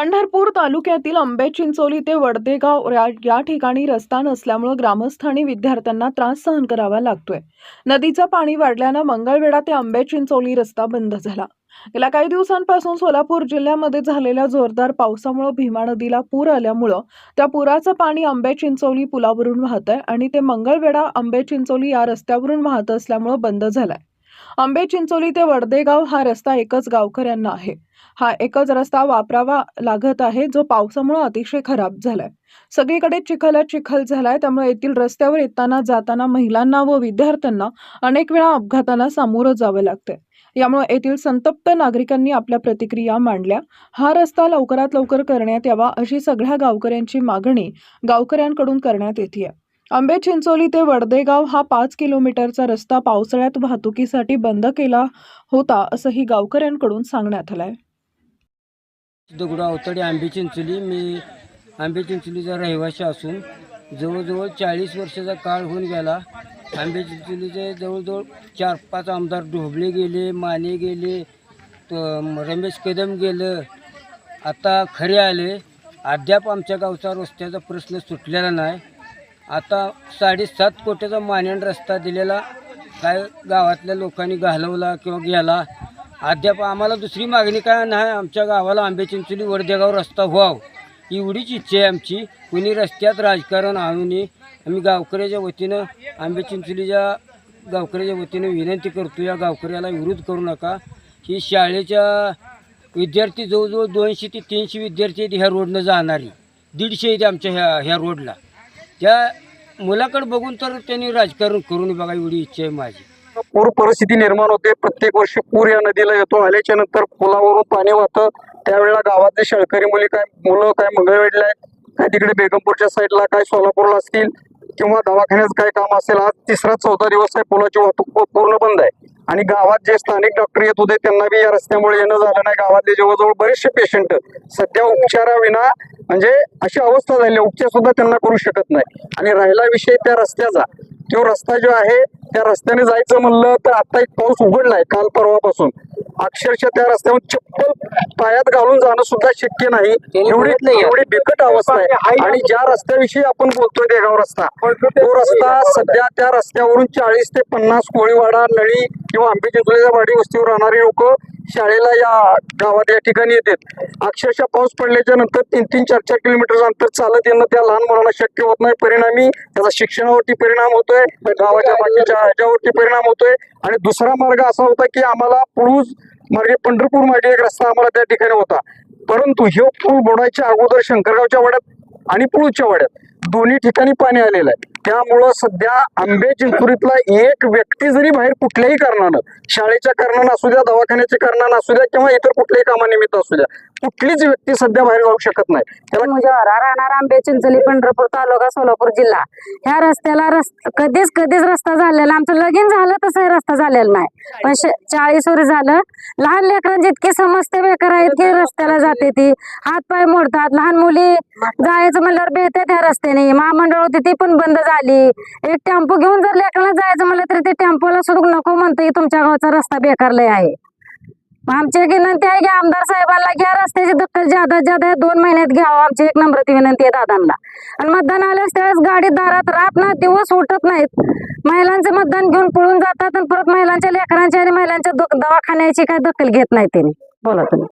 पंढरपूर तालुक्यातील आंबे चिंचोली ते वडदेगाव या या ठिकाणी रस्ता नसल्यामुळे ग्रामस्थांनी विद्यार्थ्यांना त्रास सहन करावा लागतोय. नदीचं पाणी वाढल्यानं मंगळवेढा ते आंबे चिंचोली रस्ता बंद झाला. गेल्या काही दिवसांपासून सोलापूर जिल्ह्यामध्ये झालेल्या जोरदार पावसामुळे भीमा नदीला पूर आल्यामुळं त्या पुराचं पाणी आंबे चिंचोली पुलावरून वाहत आहे आणि ते मंगळवेढा आंबे चिंचोली या रस्त्यावरून वाहत असल्यामुळं बंद झालाय. आंबे चिंचोली ते वडदेगाव हा रस्ता एकच गावकऱ्यांना आहे. हा एकच रस्ता वापरावा लागत आहे जो पावसामुळे अतिशय खराब झालाय. सगळीकडे चिखलच चिखल झालाय त्यामुळे येथील रस्त्यावर येताना जाताना महिलांना व विद्यार्थ्यांना अनेक वेळा अपघातांना सामोरं जावं लागतंय. यामुळे येथील संतप्त नागरिकांनी आपल्या प्रतिक्रिया मांडल्या. हा रस्ता लवकरात लवकर करण्यात यावा अशी सगळ्या गावकऱ्यांची मागणी गावकऱ्यांकडून करण्यात येते आंबे चिंचोली ते वडदेगाव हा पाच किलोमीटरचा रस्ता पावसाळ्यात वाहतुकीसाठी बंद केला होता असंही गावकऱ्यांकडून सांगण्यात आलंय. दगडू अवतडे आंबे चिंचोली. मी आंबे चिंचोलीचा रहिवासी असून जवळजवळ चाळीस वर्षाचा काळ होऊन गेला. आंबे चिंचोलीचे जवळजवळ चार पाच आमदार ढोबळे गेले माने गेले रमेश कदम गेलं. आता खरे आले. अद्याप आमच्या गावचा रस्त्याचा प्रश्न सुटलेला नाही. आता साडेसात कोटीचा मान्यान रस्ता दिलेला काय गावातल्या लोकांनी घालवला किंवा गेला. अद्याप आम्हाला दुसरी मागणी काय नाही आमच्या गावाला आंबे चिंचोली वडदेगाव रस्ता व्हाव एवढीच इच्छा आहे आमची. कुणी रस्त्यात राजकारण आणू नये आम्ही गावकऱ्याच्या वतीनं आंबे चिंचोलीच्या गावकऱ्याच्या वतीनं विनंती करतो या गावकऱ्याला विरोध करू नका. की शाळेच्या विद्यार्थी जवळजवळ दोनशे ते तीनशे विद्यार्थी आहेत ह्या रोडनं जाणारी. दीडशे आहेत आमच्या ह्या ह्या रोडला. त्या मुलाकडे बघून तर त्यांनी राजकारण करून बघा एवढी इच्छा आहे माझी. पूर परिस्थिती निर्माण होते. प्रत्येक वर्षी पूर या नदीला येतो. आल्याच्यानंतर पुलावरून पाणी वाहतं. त्यावेळेला गावातले शेळकरी मुली काय मुलं काय मंगळवेडला आहेत? काय तिकडे बेगमपूरच्या साईडला काय सोलापूरला असतील? किंवा दवाखान्यात काय काम असेल? आज तिसरा चौथा दिवस आहे. पुलाची वाहतूक पूर्ण बंद आहे. आणि गावात जे स्थानिक डॉक्टर येत होते त्यांना बी या रस्त्यामुळे येणं झालं नाही. गावातले जवळजवळ बरेचसे पेशंट सध्या उपचाराविना म्हणजे अशी अवस्था झाली उपचार सुद्धा त्यांना करू शकत नाही. आणि राहिला विषय त्या रस्त्याचा. तो रस्ता जो आहे त्या रस्त्याने जायचं म्हणलं तर आता एक पाऊस उघडलाय काल परवापासून. अक्षरशः त्या रस्त्यावर चप्पल पायात घालून जाणं सुद्धा शक्य नाही. एवढी एवढी बिकट अवस्था आहे. आणि ज्या रस्त्याविषयी आपण बोलतोय देगाव रस्ता. तो रस्ता सध्या त्या रस्त्यावरून चाळीस ते पन्नास कोळीवाडा नळी किंवा आंबे चिंचोलीच्या वाडी वस्तीवर राहणारी लोक शाळेला या गावात या ठिकाणी येतात अक्षरशः पाऊस पडल्याच्या नंतर तीन तीन चार चार किलोमीटर अंतर चालत येणं त्या लहान मुलांना शक्य होत नाही. परिणामी त्याचा शिक्षणावरती परिणाम होतोय गावाच्या बाकीच्या ह्याच्यावरती परिणाम होतोय. आणि दुसरा मार्ग असा होता की आम्हाला पुळूज मार्गे पंढरपूर मार्गे एक रस्ता आम्हाला त्या ठिकाणी होता. परंतु हे पूल बोडायच्या अगोदर शंकरगावच्या वाड्यात आणि पुळूजच्या वाड्यात दोन्ही ठिकाणी पाणी आलेलं आहे. त्यामुळं सध्या आंबे चिंचुरीतला एक व्यक्ती जरी बाहेर कुठल्याही कारणानं शाळेच्या कारणानं असू द्या दवाखान्याच्या कारणानं असू द्या किंवा इतर कुठल्याही कामानिमित्त असू द्या कुठलीच व्यक्ती सध्या बाहेर जाऊ शकत नाही. त्याला म्हणजे राहणार आंबे चिंचली पंढरपूर तालुका सोलापूर जिल्हा. ह्या रस्त्याला रस्त कधीच कधीच रस्ता झालेला आमचं लगीन झालं तसं रस्ता झालेला नाही. पण चाळीस वर झालं लहान लेकरांची इतकी समस्या बेकार आहेत की रस्त्याला जाते ती. हात पाय मोडतात लहान मुली जायचं म्हणल्यावर भेटते त्या रस्त्याने. महामंडळ होती ती पण बंद झाली. एक टेम्पो घेऊन जर लेकरांना जायचं म्हणलं तरी ते टेम्पोला सुद्धा नको म्हणते तुमच्या गावचा रस्ता बेकार लय आहे. आमची एक विनंती आहे की आमदार साहेबांना घ्या रस्त्याची दखल ज्यादा ज्यादा दोन महिन्यात घ्यावं. आमची एक नम्रती विनंती आहे दादांना. आणि मतदान आल्यास त्यावेळेस गाडी दारात राहत ना दिवस उठत नाहीत. महिलांचं मतदान घेऊन पळून जातात आणि परत महिलांच्या लेकरांची आणि महिलांच्या दवाखान्याची काय दखल घेत नाही त्यांनी. बोला तुम्ही.